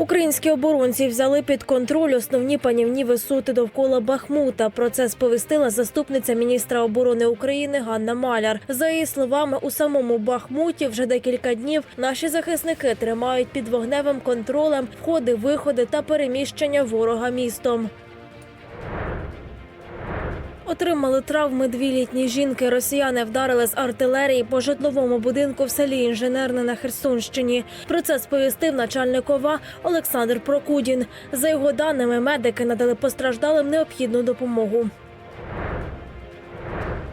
Українські оборонці взяли під контроль основні панівні висоти довкола Бахмута. Про це сповістила заступниця міністра оборони України Ганна Маляр. За її словами, у самому Бахмуті вже декілька днів наші захисники тримають під вогневим контролем входи, виходи та переміщення ворога містом. Отримали травми дві літні жінки. Росіяни вдарили з артилерії по житловому будинку в селі Інженерне на Херсонщині. Про це сповістив начальник ОВА Олександр Прокудін. За його даними, медики надали постраждалим необхідну допомогу.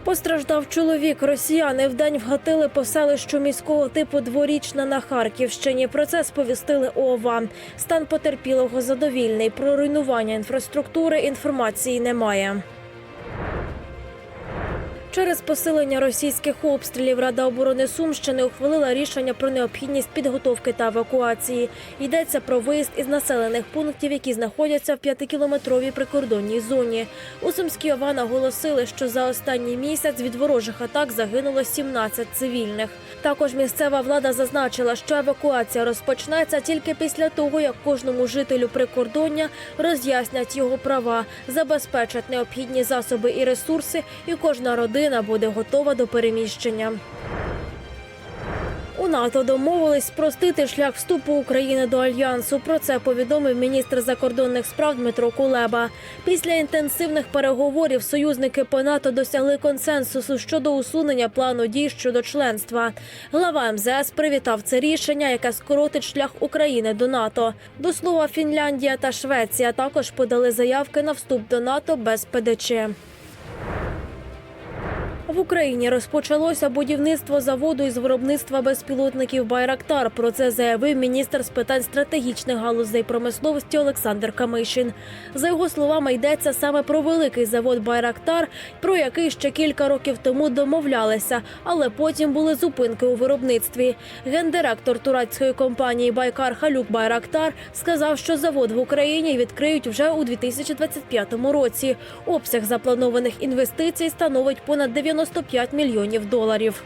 Постраждав чоловік. Росіяни вдень вгатили по селищу міського типу дворічна на Харківщині. Про це сповістили ОВА. Стан потерпілого задовільний. Про руйнування інфраструктури інформації немає. Через посилення російських обстрілів Рада оборони Сумщини ухвалила рішення про необхідність підготовки та евакуації. Йдеться про виїзд із населених пунктів, які знаходяться в п'ятикілометровій прикордонній зоні. У Сумській ОВА наголосили, що за останній місяць від ворожих атак загинуло 17 цивільних. Також місцева влада зазначила, що евакуація розпочнеться тільки після того, як кожному жителю прикордоння роз'яснять його права, забезпечать необхідні засоби і ресурси, і кожна родина буде готова до переміщення. У НАТО домовились спростити шлях вступу України до альянсу. Про це повідомив міністр закордонних справ Дмитро Кулеба. Після інтенсивних переговорів союзники по НАТО досягли консенсусу щодо усунення плану дій щодо членства. Глава МЗС привітав це рішення, яке скоротить шлях України до НАТО. До слова, Фінляндія та Швеція також подали заявки на вступ до НАТО без ПДЧ. В Україні розпочалося будівництво заводу із виробництва безпілотників Байрактар. Про це заявив міністр з питань стратегічних галузей промисловості Олександр Камишин. За його словами, йдеться саме про великий завод Байрактар, про який ще кілька років тому домовлялися, але потім були зупинки у виробництві. Гендиректор турецької компанії Байкар Халюк Байрактар сказав, що завод в Україні відкриють вже у 2025 році. Обсяг запланованих інвестицій становить понад 95 мільйонів доларів.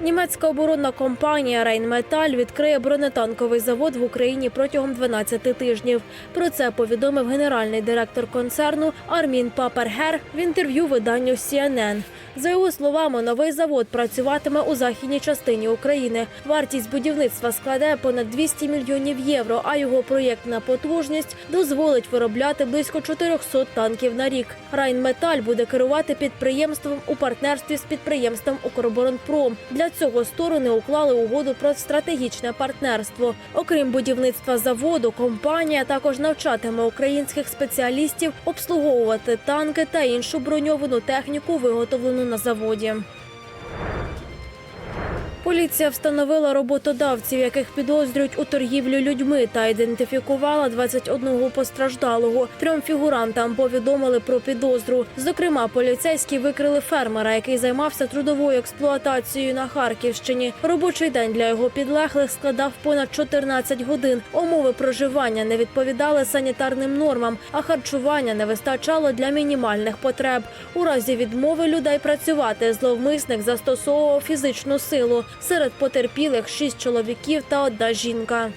Німецька оборонна компанія Рейнметаль відкриє бронетанковий завод в Україні протягом 12 тижнів. Про це повідомив генеральний директор концерну Армін Папергер в інтерв'ю виданню CNN. За його словами, новий завод працюватиме у західній частині України. Вартість будівництва складає понад 200 мільйонів євро, а його проєктна потужність дозволить виробляти близько 400 танків на рік. Райнметаль буде керувати підприємством у партнерстві з підприємством Укроборонпром. Для цього сторони уклали угоду про стратегічне партнерство. Окрім будівництва заводу, компанія також навчатиме українських спеціалістів обслуговувати танки та іншу броньовану техніку, виготовлену на заводі. Поліція встановила роботодавців, яких підозрюють у торгівлі людьми, та ідентифікувала 21 постраждалого. Трьом фігурантам повідомили про підозру. Зокрема, поліцейські викрили фермера, який займався трудовою експлуатацією на Харківщині. Робочий день для його підлеглих складав понад 14 годин. Умови проживання не відповідали санітарним нормам, а харчування не вистачало для мінімальних потреб. У разі відмови людей працювати зловмисник застосовував фізичну силу. Серед потерпілих шість чоловіків та одна жінка.